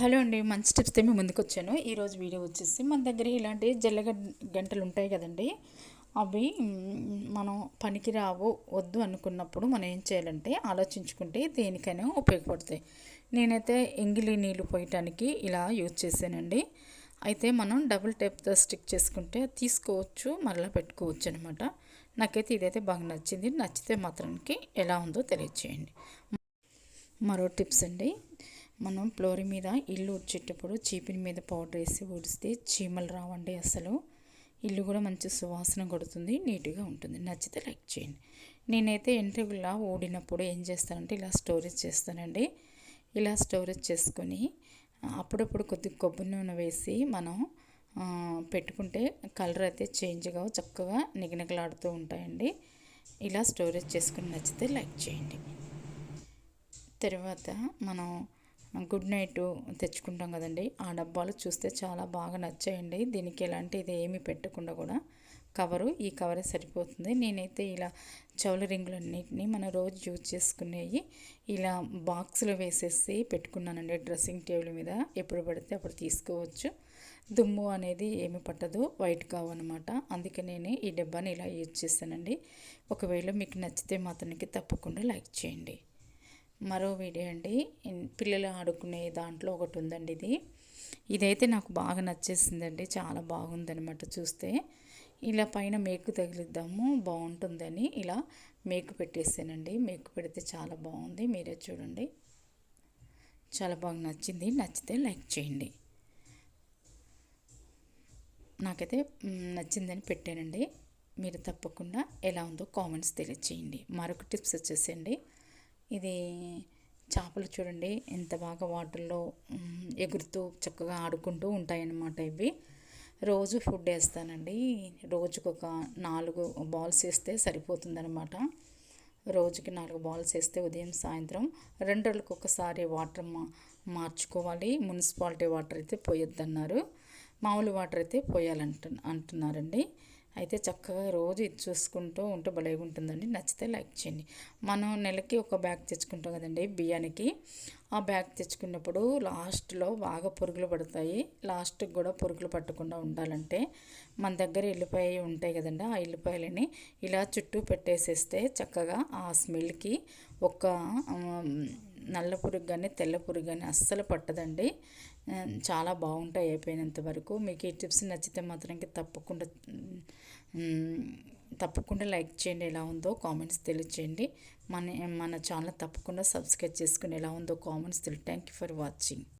Hello అండి మంచి టిప్స్తో మేము ముందుకు వచ్చాను ఈరోజు వీడియో వచ్చేసి మన దగ్గర ఇలాంటి జల్లగ గంటలు ఉంటాయి కదండి. అవి మనం పనికి రావు వద్దు అనుకున్నప్పుడు మనం ఏం చేయాలంటే ఆలోచించుకుంటే దేనికైనా ఉపయోగపడతాయి. నేనైతే ఎంగిలి నీళ్ళు పోయటానికి ఇలా యూజ్ చేశానండి. అయితే మనం డబుల్ టేప్తో స్టిక్ చేసుకుంటే తీసుకోవచ్చు మరలా పెట్టుకోవచ్చు అనమాట నాకైతే ఇదైతే బాగా నచ్చింది. నచ్చితే మాత్రానికి ఎలా ఉందో తెలియచేయండి. మరో టిప్స్ అండి. మనం ఫ్లోర్ మీద ఇల్లు ఉడిచేటప్పుడు చీపిని మీద పౌడర్ వేసి ఊడిస్తే చీమలు రావండి అసలు. ఇల్లు కూడా మంచి సువాసన కొడుతుంది నీట్గా ఉంటుంది. నచ్చితే లైక్ చేయండి. నేనైతే ఎంట్రీలా ఊడినప్పుడు ఏం చేస్తానంటే ఇలా స్టోరేజ్ చేస్తానండి. ఇలా స్టోరేజ్ చేసుకొని అప్పుడప్పుడు కొద్ది కొబ్బరి నూనె వేసి మనం పెట్టుకుంటే కలర్ అయితే చేంజ్గా చక్కగా నిగనిగలాడుతూ ఉంటాయండి. ఇలా స్టోరేజ్ చేసుకుని నచ్చితే లైక్ చేయండి. తర్వాత మనం గుడ్ నైట్ తెచ్చుకుంటాం కదండి. ఆ డబ్బాలు చూస్తే చాలా బాగా నచ్చాయండి. దీనికి ఎలాంటి ఇది ఏమి పెట్టకుండా కూడా కవరు ఈ కవరే సరిపోతుంది. నేనైతే ఇలా చెవుల రింగులన్నింటినీ మనం రోజు యూజ్ చేసుకునేవి ఇలా బాక్స్లో వేసేసి పెట్టుకున్నానండి. డ్రెస్సింగ్ టేబుల్ మీద ఎప్పుడు పడితే అప్పుడు తీసుకోవచ్చు. దుమ్ము అనేది ఏమి పట్టదు వైట్ కావన్నమాట. అందుకే నేను ఈ డబ్బాని ఇలా యూజ్ చేశానండి. ఒకవేళ మీకు నచ్చితే మాత్రానికి తప్పకుండా లైక్ చేయండి. మరో వీడియో అండి. పిల్లలు ఆడుకునే దాంట్లో ఒకటి ఉందండి ఇది. ఇదైతే నాకు బాగా నచ్చేసిందండి. చాలా బాగుందనమాట చూస్తే. ఇలా పైన మేకు తగిలిద్దాము బాగుంటుందని ఇలా మేకు పెట్టేసానండి. మేకు పెడితే చాలా బాగుంది. మీరే చూడండి. చాలా బాగా నచ్చింది. నచ్చితే లైక్ చేయండి. నాకైతే నచ్చిందని పెట్టానండి. మీరు తప్పకుండా ఎలా ఉందో కామెంట్స్ తెలియచేయండి. మరొక టిప్స్ వచ్చేసండి. ఇది చేపలు చూడండి ఎంత బాగా వాటర్లో ఎగురుతూ చక్కగా ఆడుకుంటూ ఉంటాయన్నమాట ఇవి. రోజు ఫుడ్ వేస్తానండి. రోజుకు ఒక నాలుగు బాల్స్ వేస్తే సరిపోతుందనమాట రోజుకి నాలుగు బాల్స్ వేస్తే ఉదయం సాయంత్రం రెండు రోజులకు ఒకసారి వాటర్ మా మార్చుకోవాలి. మున్సిపాలిటీ వాటర్ అయితే పోయొద్దన్నారు. మామూలు వాటర్ అయితే పోయాలంటు అంటున్నారండి. అయితే చక్కగా రోజు ఇది చూసుకుంటూ ఉంటే భలేగా ఉంటుందండి నచ్చితే లైక్ చేయండి. మనం నెలకి ఒక బ్యాగ్ తెచ్చుకుంటాం కదండి బియ్యానికి. ఆ బ్యాగ్ తెచ్చుకున్నప్పుడు లాస్ట్లో బాగా పురుగులు పడతాయి. లాస్ట్కి కూడా పురుగులు పట్టకుండా ఉండాలంటే మన దగ్గర ఎల్లిపాయ ఉంటాయి కదండి ఆ ఎల్లిపాయలని ఇలా చుట్టూ పెట్టేసేస్తే చక్కగా ఆ స్మెల్కి ఒక నల్ల పురుగు కానీ తెల్ల పురుగు కానీ అస్సలు పట్టదండి. చాలా బాగుంటాయి అయిపోయినంత వరకు. మీకు ఈ టిప్స్ నచ్చితే మాత్రం తప్పకుండా తప్పకుండా లైక్ చేయండి. ఎలా ఉందో కామెంట్స్ తెలియచేయండి. మన మన ఛానల్ తప్పకుండా సబ్స్క్రైబ్ చేసుకుని ఎలా ఉందో కామెంట్స్ తెలియ. Thank you for watching.